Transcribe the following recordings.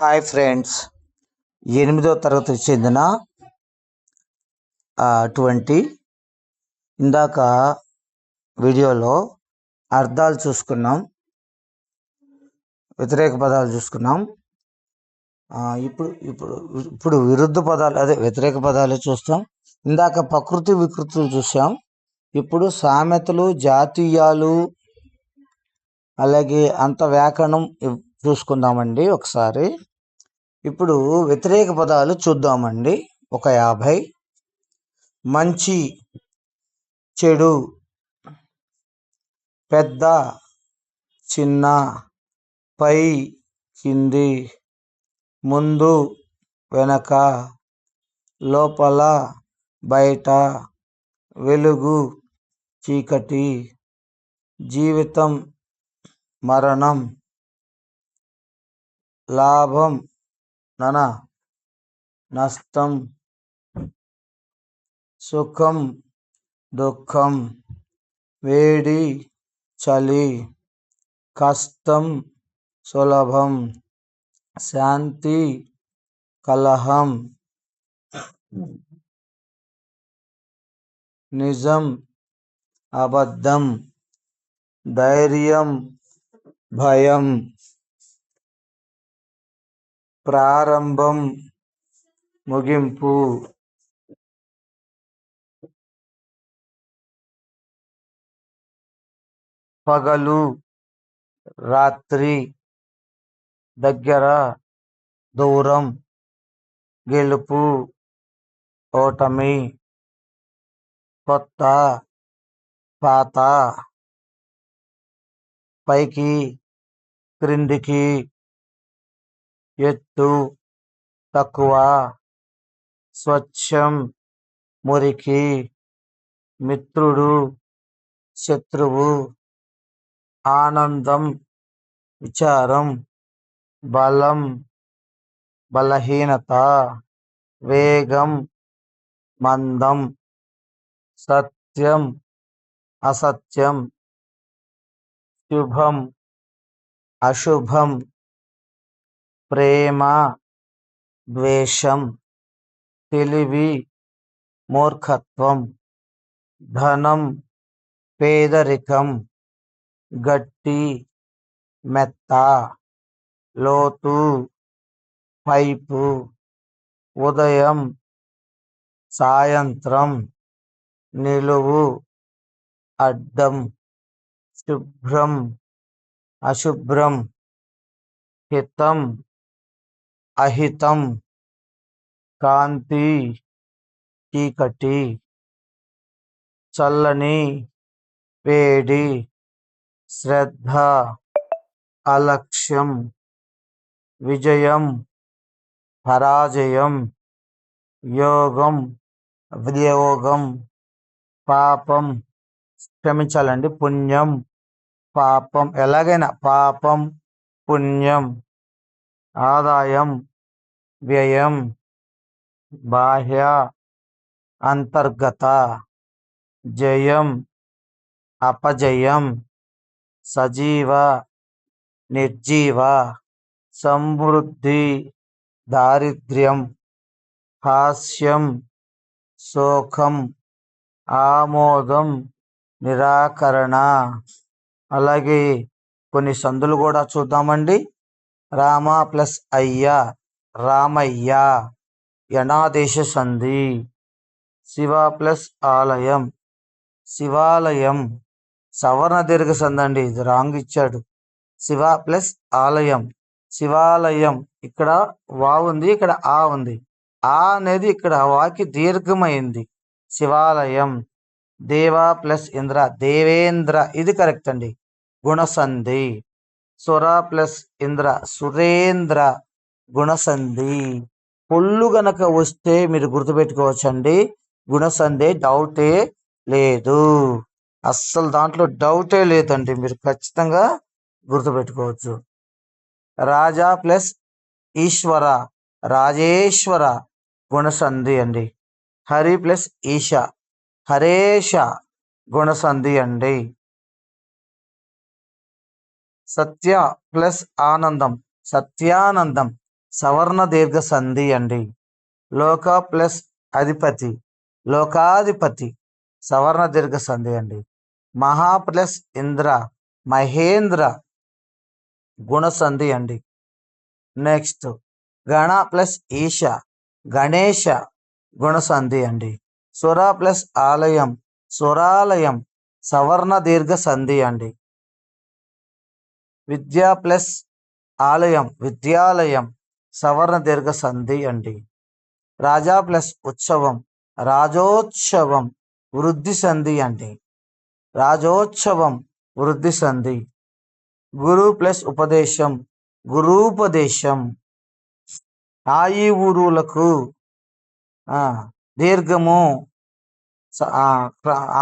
Hi friends. ఎనిమిదో తరగతికి చెందిన ట్వంటీ. ఇందాక వీడియోలో అర్థాలు చూసుకున్నాం. వ్యతిరేక పదాలు చూసుకున్నాం. ఇప్పుడు ఇప్పుడు ఇప్పుడు విరుద్ధ పదాలు అదే వ్యతిరేక పదాలు చూస్తాం. ఇందాక ప్రకృతి వికృతులు చూసాం. ఇప్పుడు సామెతలు జాతీయాలు అలాగే అంత వ్యాకరణం చూసుకుందామండి ఒకసారి. ఇప్పుడు వ్యతిరేక పదాలు చూద్దామండి. ఒక యాభై మంచి చెడు పెద్ద చిన్న పై కింది ముందు వెనక లోపల బయట వెలుగు చీకటి జీవితం మరణం లాభం నన? నష్టం సుఖం దుఃఖం వేడి చలి కష్టం సులభం శాంతి కలహం నిజం అబద్ధం ధైర్యం భయం ప్రారంభం ముగింపు. పగలు రాత్రి దగ్గర దూరం గెలుపు ఓటమి కొత్త పాత పైకి క్రిందికి. ఎత్తు తక్కువ స్వచ్ఛం మురికి మిత్రుడు శత్రువు ఆనందం విచారం బలం బలహీనత వేగం మందం సత్యం అసత్యం శుభం అశుభం ప్రేమ ద్వేషం తెలివి మూర్ఖత్వం ధనం పేదరికం గట్టి మెత్త లోతు పైపు ఉదయం సాయంత్రం నిలువు అడ్డం శుభ్రం అశుభ్రం హితం అహితం. కాంతి. చీకటి. చల్లని. వేడి. శ్రద్ధ. అలక్ష్యం. విజయం. పరాజయం. యోగం. వియోగం పాపం. క్షమించాలండి. పుణ్యం. పాపం. ఎలాగైనా పాపం. పుణ్యం. ఆదాయం వ్యయం బాహ్య అంతర్గత జయం అపజయం సజీవ నిర్జీవ సమృద్ధి దారిద్ర్యం హాస్యం శోకం ఆమోదం నిరాకరణ. అలాగే కొన్ని సందులు కూడా చూద్దామండి. రామ ప్లస్ అయ్య రామయ్య యణాదేశ సంధి శివ ప్లస్ ఆలయం శివాలయం సవర్ణ దీర్ఘ సంధి అండి ఇది రాంగ్ ఇచ్చాడు. శివ ప్లస్ ఆలయం శివాలయం ఇక్కడ వా ఉంది ఇక్కడ ఆ ఉంది. ఆ అనేది ఇక్కడ వాకి దీర్ఘమైంది. శివాలయం దేవ ప్లస్ ఇంద్ర దేవేంద్ర ఇది కరెక్ట్ అండి. గుణసంధి సుర ప్లస్ ఇంద్ర సురేంద్ర గుణసంధి. పొల్లు గనక వస్తే మీరు గుర్తుపెట్టుకోవచ్చండి. గుణసంధి డౌటే లేదు. అస్సలు దాంట్లో డౌటే లేదండి. మీరు ఖచ్చితంగా గుర్తుపెట్టుకోవచ్చు. రాజా ప్లస్ ఈశ్వర రాజేశ్వర గుణసంధి అండి. హరి ప్లస్ ఈశ హరేష గుణసంధి అండి. సత్య ప్లస్ ఆనందం. సత్యానందం. సవర్ణ దీర్ఘ సంధి అండి. లోక ప్లస్ అధిపతి. లోకాధిపతి. సవర్ణ దీర్ఘ సంధి అండి. మహా ప్లస్ ఇంద్ర. మహేంద్ర. గుణ సంధి అండి. నెక్స్ట్ గణ ప్లస్ ఈశ. గణేశ. గుణ సంధి అండి. సుర ప్లస్ ఆలయం. సురాలయం. సవర్ణ దీర్ఘ సంధి అండి. విద్య ప్లస్ ఆలయం విద్యాలయం సవర్ణ దీర్ఘ సంధి అండి. రాజా ప్లస్ ఉత్సవం రాజోత్సవం వృద్ధి సంధి అండి. రాజోత్సవం వృద్ధి సంధి. గురు ప్లస్ ఉపదేశం గురూపదేశం. ఆయి ఊరులకు దీర్ఘము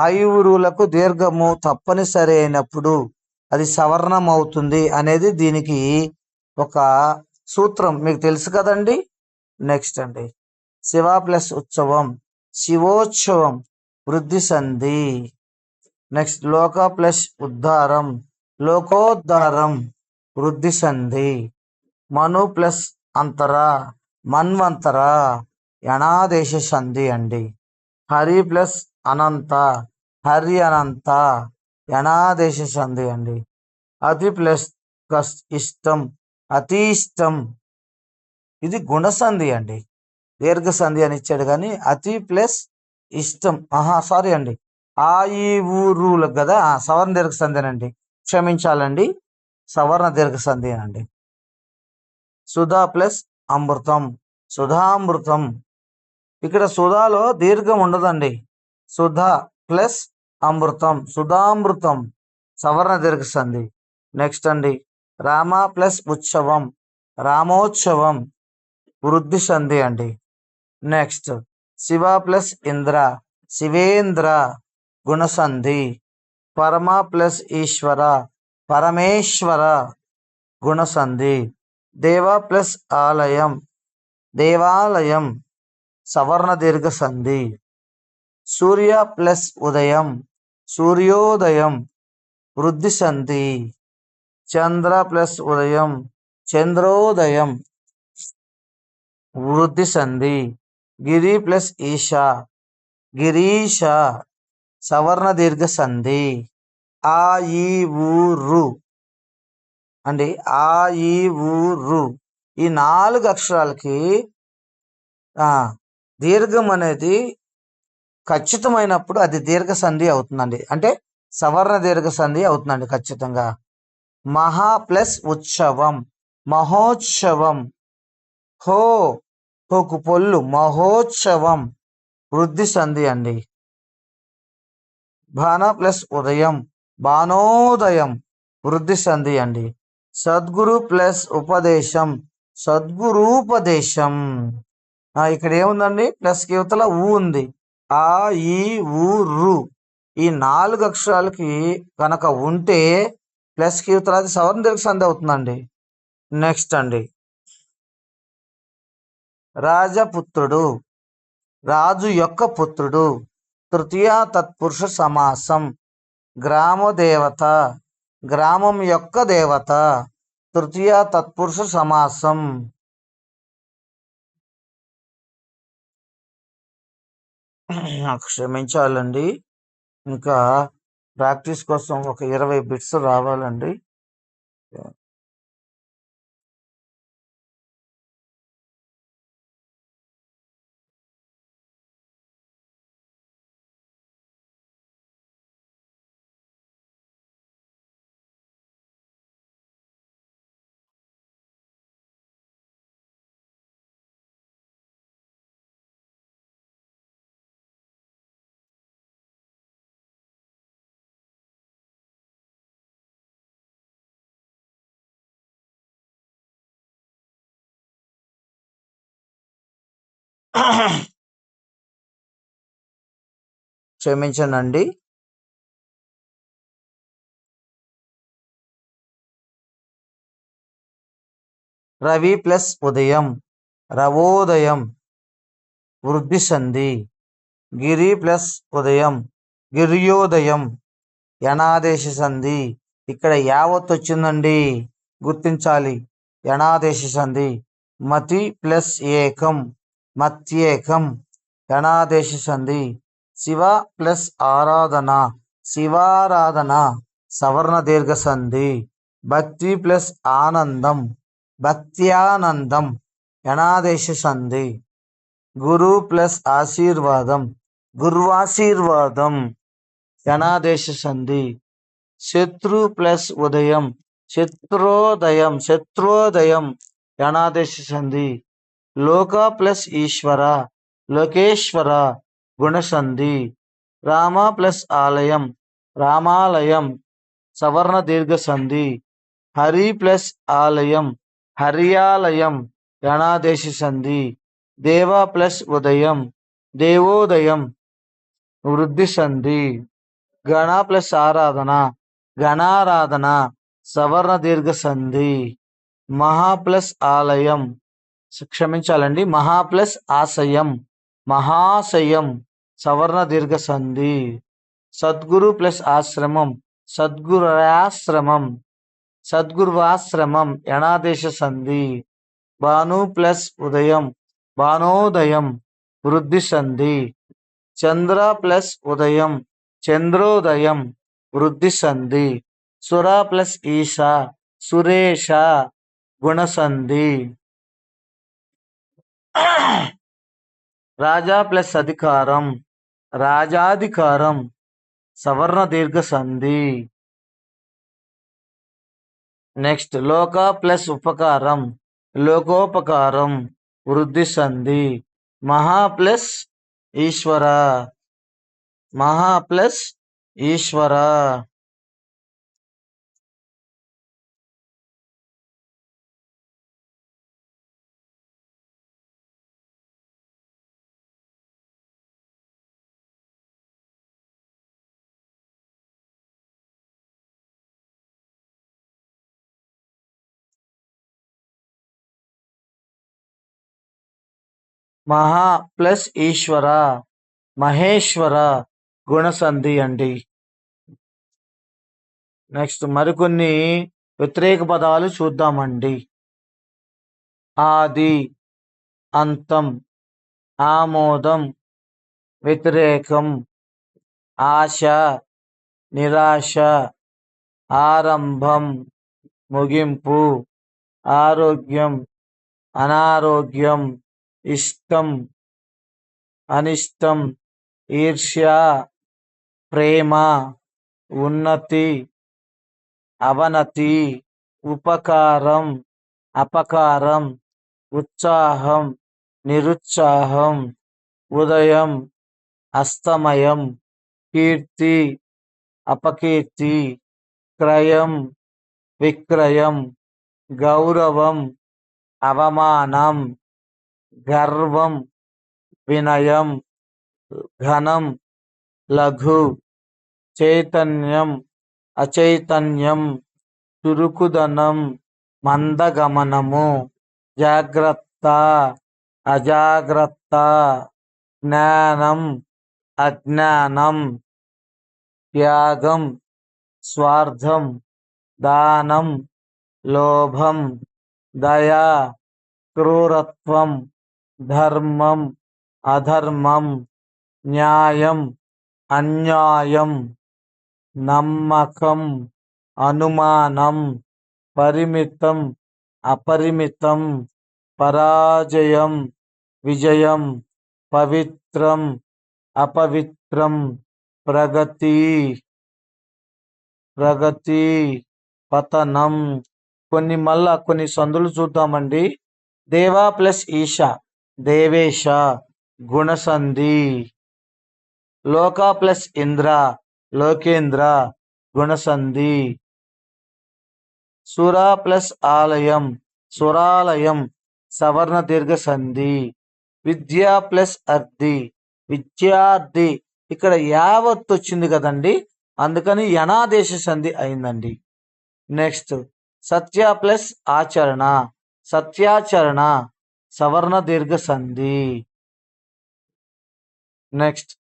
ఆయువురులకు దీర్ఘము తప్పనిసరి అయినప్పుడు అది సవర్ణం అవుతుంది అనేది దీనికి ఒక సూత్రం. మీకు తెలుసు కదండి? నెక్స్ట్ అండి. శివ ప్లస్ ఉత్సవం శివోత్సవం వృద్ధి సంధి. నెక్స్ట్ లోక ప్లస్ ఉద్ధారం లోకోద్ధారం వృద్ధి సంధి. మను ప్లస్ అంతర మన్వంతర యణాదేశ సంధి అండి. హరి ప్లస్ అనంత హరి అనంత యనాదేశ సంధి అండి. అతి ప్లస్ కస్ ఇష్టం అతి ఇష్టం. ఇది గుణసంధి అండి. దీర్ఘ సంధి అని ఇచ్చాడు కానీ అతి ప్లస్ ఇష్టం. ఆహా సారీ అండి. ఆ ఈ ఊరులకు కదా సవర్ణ దీర్ఘ సంధి అండి క్షమించాలండి. సవర్ణ దీర్ఘ సంధి అండి సుధా ప్లస్ అమృతం. సుధామృతం ఇక్కడ సుధాలో దీర్ఘం ఉండదండి. సుధా ప్లస్ అమృతం సుధామృతం సవర్ణ దీర్ఘ సంధి నెక్స్ట్ అండి. రామ ప్లస్ ఉత్సవం రామోత్సవం వృద్ధి సంధి అండి. నెక్స్ట్ శివ ప్లస్ ఇంద్ర శివేంద్ర గుణసంధి. పరమ ప్లస్ ఈశ్వర పరమేశ్వర గుణసంధి. దేవ ప్లస్ ఆలయం దేవాలయం సవర్ణ దీర్ఘ సంధి సూర్య ప్లస్ ఉదయం సూర్యోదయం వృద్ధి సంధి చంద్ర ప్లస్ ఉదయం చంద్రోదయం వృద్ధి సంధి గిరి ప్లస్ ఈశా గిరీష సవర్ణ దీర్ఘ సంధి ఆ ఈ ఊరు అండి ఆ ఈ ఊరు ఈ నాలుగు అక్షరాలకి దీర్ఘం అనేది ఖచ్చితమైనప్పుడు అది దీర్ఘ సంధి అవుతుందండి. అంటే సవర్ణ దీర్ఘ సంధి అవుతుందండి ఖచ్చితంగా. మహా ప్లస్ ఉత్సవం మహోత్సవం. హో హోకు పొల్లు మహోత్సవం. వృద్ధి సంధి అండి. భాన ప్లస్ ఉదయం బాణోదయం వృద్ధి సంధి అండి. సద్గురు ప్లస్ ఉపదేశం సద్గురూపదేశం. ఇక్కడ ఏముందండి? ప్లస్ యువతల ఊ ఉంది. ఆ ఈ ఊ రు. ఈ నాలుగు అక్షరాలకి కనుక ఉంటే ప్లస్ యువతల సవర్ణ దీర్ఘ సంధి అవుతుందండి. నెక్స్ట్ అండి. రాజపుత్రుడు రాజు యొక్క పుత్రుడు తృతీయ తత్పురుష సమాసం గ్రామదేవత గ్రామం యొక్క దేవత తృతీయ తత్పురుష సమాసం. క్షమించాలండి. ఇంకా ప్రాక్టీస్ కోసం ఒక ఇరవై బిట్స్ రావాలండి. క్షమించనండి. రవి ప్లస్ ఉదయం రవోదయం వృద్ధి సంధి గిరి ప్లస్ ఉదయం గిరియోదయం యనాదేశ సంధి. ఇక్కడ యావత్ వచ్చిందండి గుర్తించాలి. యనాదేశ సంధి మతి ప్లస్ ఏకం. మత్యేకం గణాదేశ సంధి శివ ప్లస్ ఆరాధన శివారాధన సవర్ణ దీర్ఘ సంధి భక్తి ప్లస్ ఆనందం భక్త్యానందం గణాదేశ సంధి గురు ప్లస్ ఆశీర్వాదం గుర్వాశీర్వాదం గణాదేశ సంధి శత్రు ప్లస్ ఉదయం శత్రోదయం శత్రోదయం గణాదేశ సంధి లోక ప్లస్ ఈశ్వర లోకేశ్వర గుణసంధి రామ ప్లస్ ఆలయం రామాలయం సవర్ణ దీర్ఘ సంధి హరి ప్లస్ ఆలయం హరియాలయం గణాదేశ సంధి దేవ ప్లస్ ఉదయం దేవోదయం వృద్ధి సంధి గణ ప్లస్ ఆరాధన గణారాధన సవర్ణ దీర్ఘ సంధి మహా ప్లస్ ఆలయం క్షమించాలండి. మహా ప్లస్ ఆశయం. మహాశయం సవర్ణ దీర్ఘ సంధి. సద్గురు ప్లస్ ఆశ్రమం. సద్గురాశ్రమం. సద్గురువాశ్రమం. యణాదేశ సంధి. భాను ప్లస్ ఉదయం. భానోదయం. వృద్ధి సంధి. చంద్ర ప్లస్ ఉదయం. చంద్రోదయం. వృద్ధి సంధి. సుర ప్లస్ ఈశ. సురేష గుణసంధి రాజా ప్లస్ అధికారం రాజాధికారం సవర్ణ దీర్ఘ సంధి. నెక్స్ట్ లోక ప్లస్ ఉపకారం లోకోపకారం వృద్ధి సంధి. మహా ప్లస్ ఈశ్వర. మహా ప్లస్ ఈశ్వర. మహా ప్లస్ ఈశ్వర మహేశ్వర గుణసంధి అండి. నెక్స్ట్ మరికొన్ని వ్యతిరేక పదాలు చూద్దామండి. ఆది అంతం ఆమోదం వ్యతిరేకం ఆశ నిరాశ ఆరంభం ముగింపు ఆరోగ్యం అనారోగ్యం ఇష్టం అనిష్టం ఈర్ష్య ప్రేమ ఉన్నతి అవనతి ఉపకారం అపకారం ఉత్సాహం నిరుత్సాహం ఉదయం అస్తమయం కీర్తి అపకీర్తి క్రయం విక్రయం గౌరవం అవమానం గర్వం వినయం ఘనం లఘు చైతన్యం అచైతన్యం చురుకుదనం మందగమనము జాగ్రత్త అజాగ్రత్త జ్ఞానం అజ్ఞానం త్యాగం స్వార్థం దానం లోభం దయా క్రూరత్వం ధర్మం అధర్మం న్యాయం అన్యాయం నమ్మకం అనుమానం పరిమితం అపరిమితం పరాజయం విజయం పవిత్రం అపవిత్రం ప్రగతి ప్రగతి పతనం. కొన్ని మళ్ళా కొన్ని సందులు చూద్దామండి. దేవా ప్లస్ ఈశా దేవేశ గుణసంధి లోక ప్లస్ ఇంద్ర లోకేంద్ర గుణసంధి సుర ప్లస్ ఆలయం సురాలయం సవర్ణ దీర్ఘ సంధి విద్య ప్లస్ అర్ధి విద్యార్థి ఇక్కడ యావత్ వచ్చింది కదండి అందుకని యనాదేశ సంధి అయిందండి. నెక్స్ట్ సత్య ప్లస్ ఆచరణ సత్యాచరణ. సవర్ణ దీర్ఘ సంధి నెక్స్ట్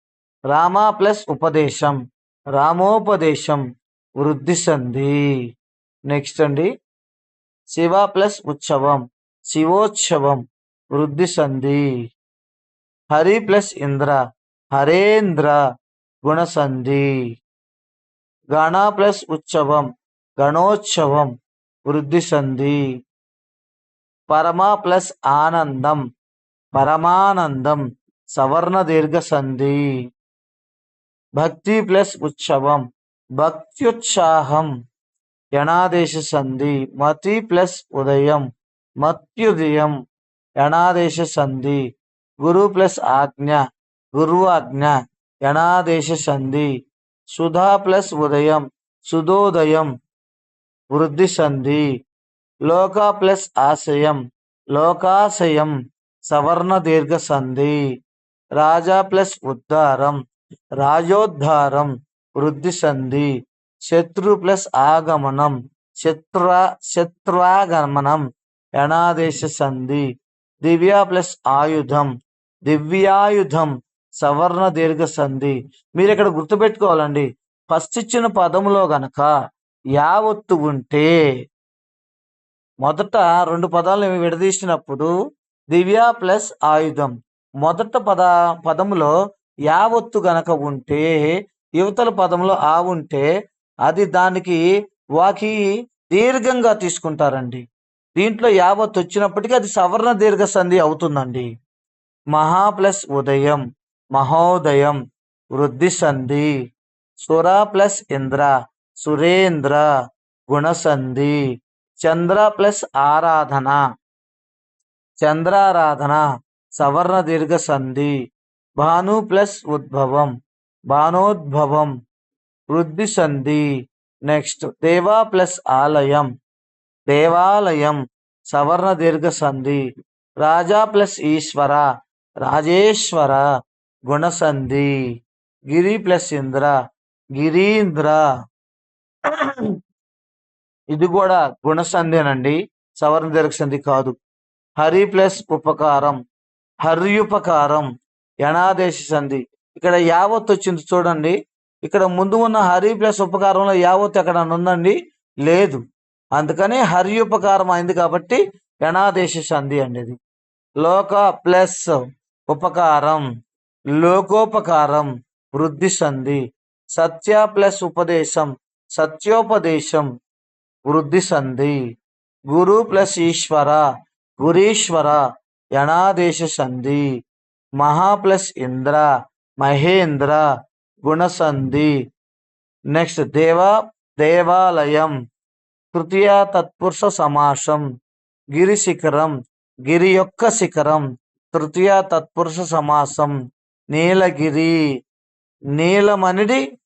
రామ ప్లస్ ఉపదేశం. రామోపదేశం. వృద్ధి సంధి నెక్స్ట్ అండి. శివ ప్లస్ ఉత్సవం. శివోత్సవం. వృద్ధి సంధి హరి ప్లస్ ఇంద్ర. హరేంద్ర. గుణసంధి. గణ ప్లస్ ఉత్సవం. గణోత్సవం వృద్ధి సంధి పరమ ప్లస్ ఆనందం పరమానందం సవర్ణ దీర్ఘ సంధి భక్తి ప్లస్ ఉత్సవం భక్త్యుత్సాహం యణాదేశ సంధి మతి ప్లస్ ఉదయం మత్యుదయం యణాదేశ సంధి గురు ప్లస్ ఆజ్ఞ గురువాజ్ఞ యణాదేశ సంధి సుధా ప్లస్ ఉదయం సుధోదయం వృద్ధి సంధి లోక ప్లస్ ఆశయం. లోకాశయం సవర్ణ దీర్ఘ సంధి. రాజా ప్లస్ ఉద్దారం రాజోద్ధారం. వృద్ధి సంధి. శత్రు ప్లస్ ఆగమనం. శత్ర శత్రాగమనం. యణాదేశ సంధి. దివ్య ప్లస్ ఆయుధం. దివ్యాయుధం. సవర్ణ దీర్ఘ సంధి. మీరు ఇక్కడ గుర్తుపెట్టుకోవాలండి? ఫస్ట్ ఇచ్చిన పదములో గనక యావత్తు ఉంటే మొదట రెండు పదాలను విడదీసినప్పుడు దివ్య ప్లస్ ఆయుధం. మొదట పద పదములో యావత్తు గనక ఉంటే యువతల పదంలో ఆ ఉంటే అది దానికి వాకి దీర్ఘంగా తీసుకుంటారండి. దీంట్లో యావత్ వచ్చినప్పటికీ అది సవర్ణ దీర్ఘ సంధి అవుతుందండి. మహా ప్లస్ ఉదయం మహోదయం వృద్ధి సంధి సుర ప్లస్ ఇంద్ర సురేంద్ర గుణసంధి చంద్ర ప్లస్ ఆరాధన. చంద్రారాధన సవర్ణ దీర్ఘ సంధి భాను ప్లస్ ఉద్భవం భానోద్భవం వృద్ధి సంధి. నెక్స్ట్ దేవా ప్లస్ ఆలయం దేవాలయం సవర్ణ దీర్ఘ సంధి. రాజా ప్లస్ ఈశ్వర రాజేశ్వర గుణసంధి గిరి ప్లస్ ఇంద్ర గిరీంద్ర. ఇది కూడా గుణసంధేనండి. సవర్ణ దీర్ఘసంధి కాదు. హరి ప్లస్ ఉపకారం హర్యుపకారం యణాదేశ సంధి. ఇక్కడ యావత్ వచ్చింది చూడండి. ఇక్కడ ముందు ఉన్న హరి ప్లస్ ఉపకారంలో యావత్ ఎక్కడ ఉందండి? లేదు. అందుకని హర్యుపకారం అయింది కాబట్టి యణాదేశ సంధి అండి ఇది. లోక ప్లస్ ఉపకారం లోకోపకారం వృద్ధి సంధి. సత్య ప్లస్ ఉపదేశం సత్యోపదేశం వృద్ధి సంధి. గురు ప్లస్ ఈశ్వర గురీశ్వర యణాదేశ సంధి. మహా ప్లస్ ఇంద్ర మహేంద్ర గుణసంధి నెక్స్ట్ దేవ దేవాలయం. తృతీయ తత్పురుష సమాసం. గిరి శిఖరం గిరి యొక్క శిఖరం. తృతీయ తత్పురుష సమాసం. నీలగిరి. నీలమణిడి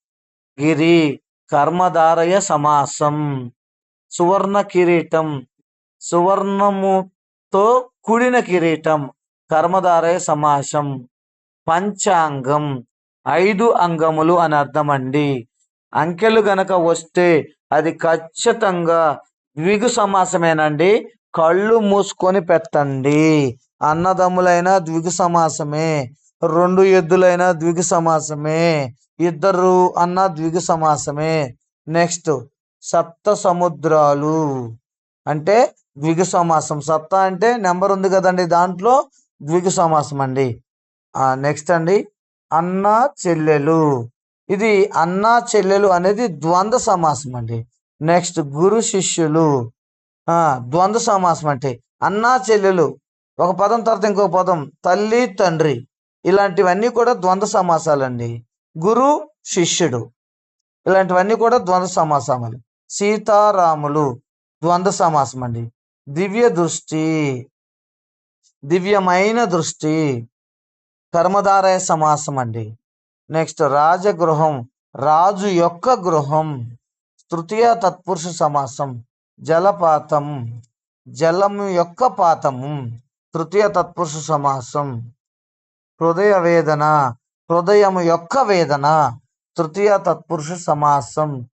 గిరి కర్మధారయ సమాసం. సువర్ణ కిరీటం. సువర్ణముతో కూడిన కిరీటం. కర్మధారయ సమాసం పంచాంగం. ఐదు అంగములు అని అర్థం అండి అంకెలు గనక వస్తే అది ఖచ్చితంగా ద్విగు సమాసమేనండి. కళ్ళు మూసుకొని పెట్టండి. అన్నదమ్ములైన ద్విగు సమాసమే. రెండు ఎద్దులైన ద్విగు సమాసమే. ఇద్దరు అన్న ద్విగు సమాసమే. నెక్స్ట్ సప్త సముద్రాలు. అంటే ద్విగు సమాసం. సప్త అంటే నెంబర్ ఉంది కదండి దాంట్లో ద్విగు సమాసం అండి. నెక్స్ట్ అండి. అన్న చెల్లెలు. ఇది అన్న చెల్లెలు అనేది ద్వంద్వ సమాసం అండి. నెక్స్ట్ గురు శిష్యులు. ద్వంద్వ సమాసం అంటే అన్న చెల్లెలు. ఒక పదం తర్వాత ఇంకో పదం. తల్లి తండ్రి. ఇలాంటివన్నీ కూడా ద్వంద్వ సమాసాలండి. గురు శిష్యుడు. ఇలాంటివన్నీ కూడా ద్వంద్వ సమాసాలు. సీతారాములు. ద్వంద్వ సమాసం అండి. దివ్య దృష్టి. దివ్యమైన దృష్టి. కర్మధారయ సమాసం అండి. నెక్స్ట్ రాజగృహం. రాజు యొక్క గృహం. తృతీయ తత్పురుష సమాసం. జలపాతం. జలము యొక్క పాతము. తృతీయ తత్పురుష సమాసం. హృదయ వేదన. హృదయము యొక్క వేదన. తృతీయ తత్పురుష సమాసం.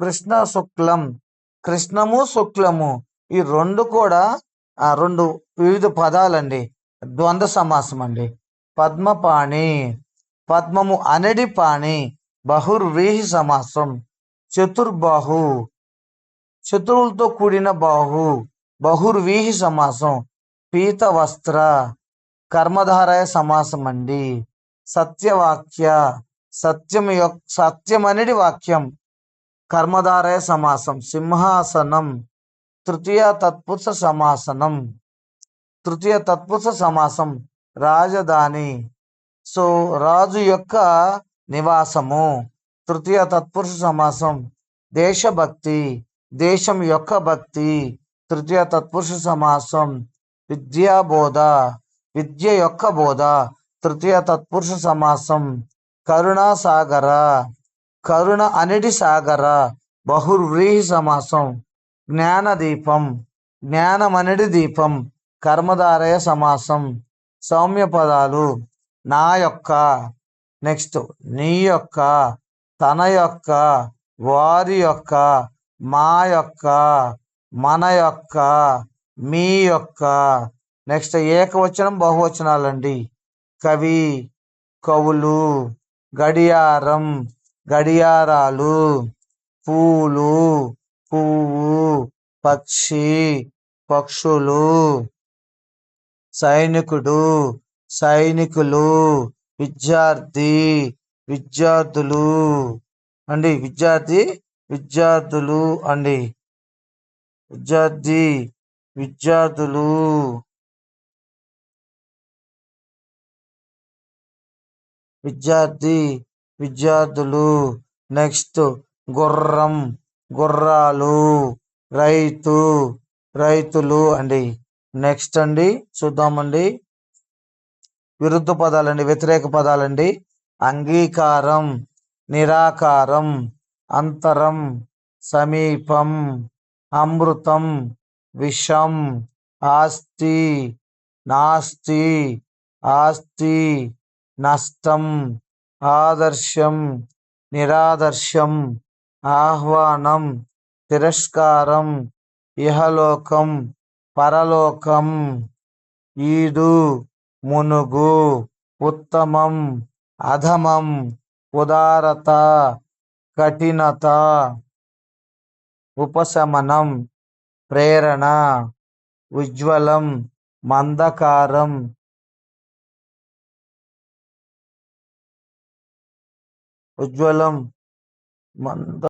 కృష్ణ శుక్లం. కృష్ణము శుక్లము. ఈ రెండు కూడా ఆ రెండు వివిధ పదాలండి. ద్వంద్వ సమాసం అండి పద్మపాణి. పద్మము అనడి పాణి. బహుర్వీహి సమాసం. చతుర్బాహు. శత్రువులతో కూడిన బాహు. బహుర్వీహి సమాసం. పీత వస్త్ర కర్మధారయ సమాసం అండి సత్యవాక్య. సత్యం యొక్క సత్యమనిడి వాక్యం. కర్మధారయ సమాసం సింహాసనం తృతీయ తత్పురుష సమాసనం తృతీయ తత్పురుష సమాసం రాజధాని. సో రాజు యొక్క నివాసము తృతీయ తత్పురుష సమాసం దేశభక్తి దేశం యొక్క భక్తి తృతీయ తత్పురుష సమాసం విద్యాబోధ విద్య యొక్క బోధ తృతీయ తత్పురుష సమాసం కరుణా సాగర కరుణ అనిటి సాగర బహుర్వ్రీహి సమాసం. జ్ఞానదీపం జ్ఞానమనిటి దీపం కర్మధారయ సమాసం. సౌమ్య పదాలు నా యొక్క నెక్స్ట్ నీ యొక్క తన యొక్క వారి యొక్క మా యొక్క మన యొక్క మీ యొక్క. నెక్స్ట్ ఏకవచనం బహువచనాలండి. కవి కవులు గడియారం గడియారాలు పూలు పువ్వు పక్షి పక్షులు సైనికుడు సైనికులు విద్యార్థి విద్యార్థులు అండి. విద్యార్థి విద్యార్థులు అండి. విద్యార్థి విద్యార్థులు. విద్యార్థి విద్యార్థులు. నెక్స్ట్ గుర్రం గుర్రాలు రైతు రైతులు అండి. నెక్స్ట్ అండి చూద్దామండి. విరుద్ధ పదాలండి వ్యతిరేక పదాలండి. అంగీకారం నిరాకారం అంతరం సమీపం అమృతం విషం ఆస్తి నాస్తి ఆస్తి నష్టం ఆదర్శం నిరాదర్శం ఆహ్వానం తిరస్కారం ఇహలోకం పరలోకం ఈడు మునుగు ఉత్తమం అధమం ఉదారత కఠినత ఉపశమనం ప్రేరణ ఉజ్వలం మందకారం ఉజ్వలం మంద